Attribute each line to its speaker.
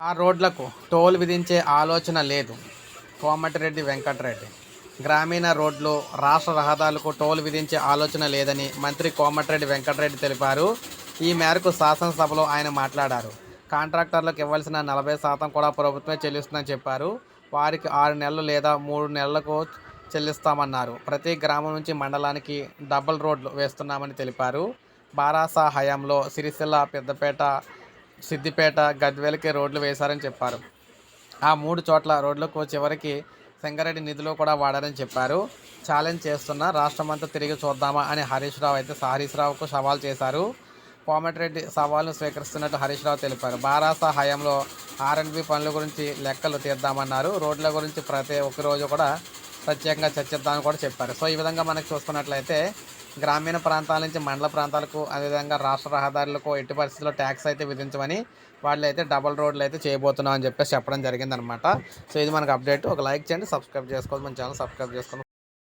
Speaker 1: ఆ రోడ్లకు టోల్ విధించే ఆలోచన లేదు. కోమటిరెడ్డి వెంకటరెడ్డి. గ్రామీణ రోడ్లు రాష్ట్ర రహదారులకు టోల్ విధించే ఆలోచన లేదని మంత్రి కోమటిరెడ్డి వెంకటరెడ్డి తెలిపారు. ఈ మేరకు శాసనసభలో ఆయన మాట్లాడారు. కాంట్రాక్టర్లకు ఇవ్వాల్సిన నలభై శాతం కూడా ప్రభుత్వమే చెల్లిస్తుందని చెప్పారు. వారికి ఆరు నెలలు లేదా మూడు నెలలకు చెల్లిస్తామన్నారు. ప్రతి గ్రామం నుంచి మండలానికి డబుల్ రోడ్లు వేస్తున్నామని తెలిపారు. బారాసా హయాంలో సిరిసిల్ల పెద్దపేట సిద్దిపేట గద్వేలకి రోడ్లు వేశారని చెప్పారు. ఆ మూడు చోట్ల రోడ్లకు చివరికి సంగారెడ్డి నిధులు కూడా వాడారని చెప్పారు. ఛాలెంజ్ చేస్తున్న రాష్ట్రమంతా తిరిగి చూద్దామా అని హరీష్ రావు అయితే హరీష్ రావుకు సవాల్ చేశారు. కోమటిరెడ్డి సవాల్ను స్వీకరిస్తున్నట్టు హరీష్ రావు తెలిపారు. బారాసా హయాంలో ఆర్ఎండ్బి పనుల గురించి లెక్కలు తీద్దామన్నారు. రోడ్ల గురించి ప్రతి ఒక్క రోజు కూడా ప్రత్యేకంగా చర్చిద్దామని కూడా చెప్పారు. సో ఈ విధంగా మనకు చూసుకున్నట్లయితే గ్రామీణ ప్రాంతాల నుంచి మండల ప్రాంతాలకు అదేవిధంగా రాష్ట్ర రహదారులకు ఎట్టి పరిస్థితుల్లో ట్యాక్స్ అయితే విధించమని వాళ్ళు అయితే డబల్ రోడ్లు అయితే చేయబోతున్నాం అని చెప్పేసి చెప్పడం జరిగిందనమాట సో ఇది మనకు అప్డేట్. ఒక లైక్ చేయండి సబ్స్క్రైబ్ చేసుకోవాలి మన ఛానల్ సబ్స్క్రైబ్ చేసుకోండి.